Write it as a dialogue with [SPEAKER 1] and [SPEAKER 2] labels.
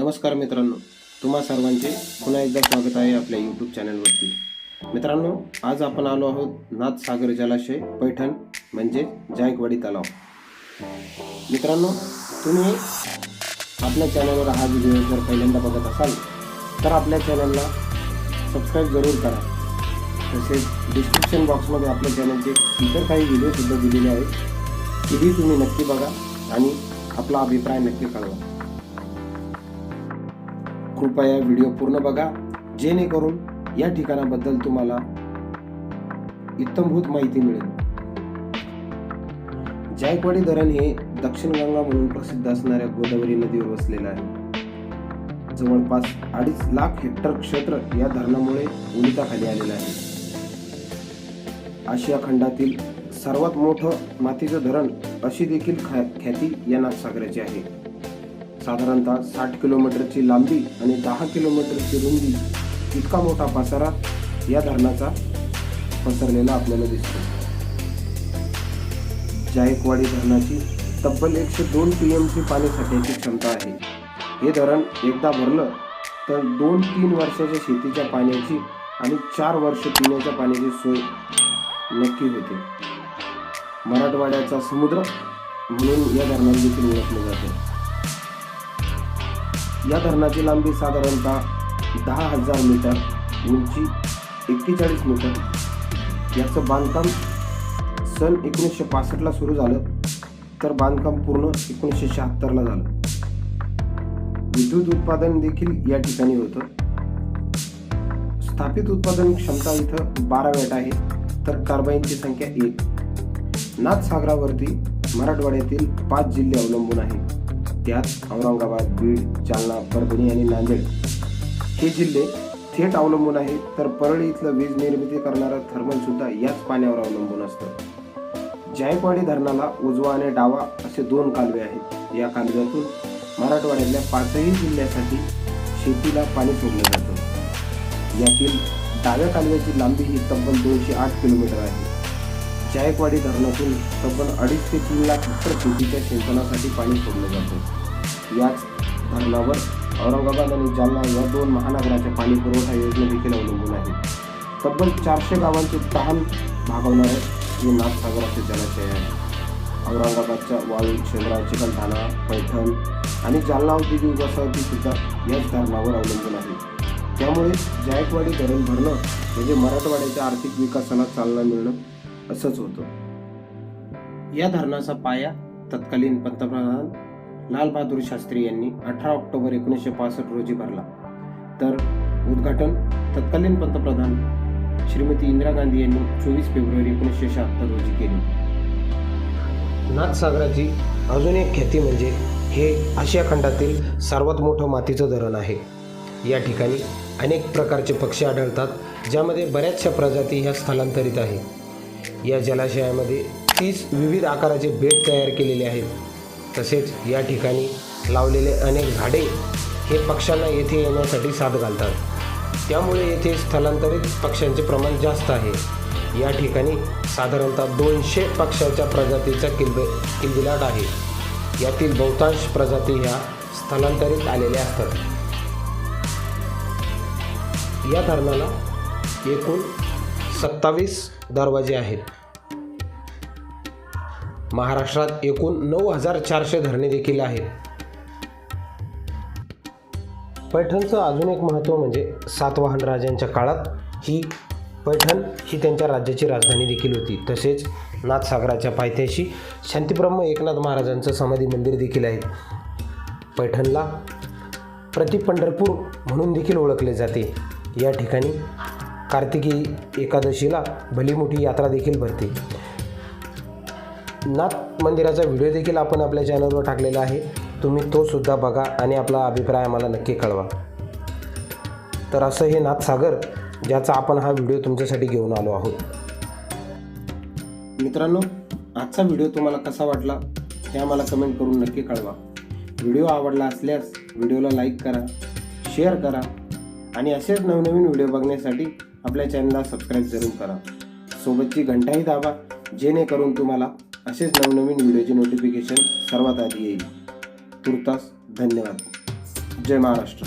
[SPEAKER 1] नमस्कार मित्रांनो तुम्हा सर्वांचे पुन्हा एकदा स्वागत आहे आपल्या यूट्यूब चॅनलवरती मित्रांनो आज आपण आलो आहोत नाथसागर जलाशय पैठण म्हणजे जायकवाडी तलाव. मित्रांनो तुम्ही आपल्या चॅनलवर हा व्हिडिओ जर पहिल्यांदा बघत असाल तर आपल्या चॅनलला सबस्क्राईब जरूर करा. तसेच डिस्क्रिप्शन बॉक्समध्ये आपल्या चॅनलचे इतर काही व्हिडिओसुद्धा दिलेले आहेत तेही तुम्ही नक्की बघा आणि आपला अभिप्राय नक्की कळवा. कृपया व्हिडिओ पूर्ण बघा. जेणेकरून या ठिकाणाबद्दल तुम्हाला इत्तमभूत माहिती मिळेल. जायकवाडी धरण हे दक्षिण गंगा म्हणून प्रसिद्ध असणाऱ्या गोदावरी नदीवर वसलेलं आहे. जवळपास अडीच लाख हेक्टर क्षेत्र या धरणामुळे उलिताखाली आलेलं आहे. आशिया खंडातील सर्वात मोठं मातीचं धरण अशी देखील ख्या- ख्याती या नाथसागराची आहे. साधारणतः साठ किलोमीटरची लांबी आणि दहा किलोमीटरची रुंदी इतका मोठा पसारा या धरणाचा पसरलेला आपल्याला दिसतो. जायकवाडी धरणाची तब्बल एकशे दोन पी एमची पाणी साठ्याची क्षमता आहे. हे धरण एकदा भरलं तर दोन तीन वर्षाच्या शेतीच्या पाण्याची आणि चार वर्ष पिण्याच्या पाण्याची सोय नक्की होते. मराठवाड्याचा समुद्र म्हणून या धरणाला देखील ओळखले जाते. या धरणाची लांबी साधारणतः दहा हजार मीटर उंची एक्केचाळीस मीटर. याचं बांधकाम सन एकोणीसशे पासष्टला सुरू झालं तर बांधकाम पूर्ण एकोणीसशे शहात्तरला झालं. विद्युत उत्पादन देखील या ठिकाणी होतं. स्थापित उत्पादन क्षमता इथं बारा वॅट आहे तर कार्बाईनची संख्या एक. नाथसागरावरती मराठवाड्यातील पाच जिल्हे अवलंबून आहेत. त्यात औरंगाबाद बीड जालना परभणी आणि नांदेड हे जिल्हे थेट अवलंबून आहेत. तर परळी इथलं वीज निर्मिती करणारं थर्मल सुद्धा याच पाण्यावर अवलंबून असतं. जायकवाडी धरणाला उजवा आणि डावा असे दोन कालवे आहेत. या कालव्यातून मराठवाड्यातल्या पाचही जिल्ह्यासाठी शेतीला पाणी सोडलं जातं. यातील डाव्या कालव्याची लांबी ही तब्बल दोनशे आठ किलोमीटर आहे. जायकवाडी धरणातून तब्बल अडीच ते तीन लाख हेक्टर शेतीच्या सिंचनासाठी पाणी सोडलं जातं. याच धरणावर औरंगाबाद आणि जालना या दोन महानगराच्या पाणी पुरवठा योजना देखील अवलंबून आहेत तब्बल चारशे गावांचे तहान भागवणारे हे नाथसागराचे जलाशय आहे. औरंगाबादच्या वाळू शेंद्रा चिकलठाणा पैठण आणि जालना औद्योगिक वसाहती सुद्धा याच धरणावर अवलंबून आहे. त्यामुळे जायकवाडी धरण भरणं म्हणजे मराठवाड्याच्या आर्थिक विकासाला चालना मिळणं असंच होतं. या धरणाचा पाया तत्कालीन पंतप्रधान लालबहादूर शास्त्री यांनी अठरा ऑक्टोबर एकोणीसशे पासष्ट रोजी भरला. तर उद्घाटन तत्कालीन पंतप्रधान श्रीमती इंदिरा गांधी यांनी चोवीस फेब्रुवारी एकोणीसशे शहात्तर रोजी केले. नाथसागराची अजून एक ख्याती म्हणजे हे आशिया खंडातील सर्वात मोठं मातीचं धरण आहे. या ठिकाणी अनेक प्रकारचे पक्षी आढळतात ज्यामध्ये बऱ्याचशा प्रजाती ह्या स्थलांतरित आहे या जलाशयामध्ये तीस विविध आकाराचे बेट तयार केलेले आहेत. तसेच या ठिकाणी लावलेले अनेक झाडे हे पक्ष्यांना येथे येण्यासाठी साथ घालतात. त्यामुळे येथे स्थलांतरित पक्ष्यांचे प्रमाण जास्त आहे. या ठिकाणी साधारणतः दोनशे पक्ष्याच्या प्रजातीचा किलब किलबिलाट आहे. यातील बहुतांश प्रजाती ह्या स्थलांतरित आलेल्या असतात. या धरणाला एकूण सत्तावीस दरवाजे आहेत. महाराष्ट्रात एकूण नऊ हजार चारशे धरणे देखील आहेत. पैठणचं अजून एक महत्त्व म्हणजे सातवाहन राजांच्या काळात ही पैठण ही त्यांच्या राज्याची राजधानी देखील होती. तसेच नाथसागराच्या पायथ्याशी शांतीब्रह्म एकनाथ महाराजांचं समाधी मंदिर देखील आहे. पैठणला प्रति पंढरपूर म्हणून देखील ओळखले जाते. या ठिकाणी कार्तिकी एकादशीला भली मोठी यात्रा देखील भरते. नाथ मंदिराचा व्हिडिओ देखील आपण आपल्या चॅनलवर टाकलेला आहे. तुम्ही तो सुद्धा बघा आणि आपला अभिप्राय आम्हाला नक्की कळवा. तर असं हे नाथसागर ज्याचा आपण हा व्हिडिओ तुमच्यासाठी घेऊन आलो आहोत. मित्रांनो आजचा व्हिडिओ तुम्हाला कसा वाटला हे आम्हाला कमेंट करून नक्की कळवा. व्हिडिओ आवडला असल्यास व्हिडिओला लाईक करा शेअर करा आणि असेच नवनवीन व्हिडिओ बघण्यासाठी आपल्या चॅनलला सबस्क्राईब जरूर करा. सोबतची घंटाही दाबा जेणेकरून तुम्हाला असेच नवनवीन व्हिडिओचे नोटिफिकेशन सर्वात आधी येईल. तुर्तास धन्यवाद. जय महाराष्ट्र.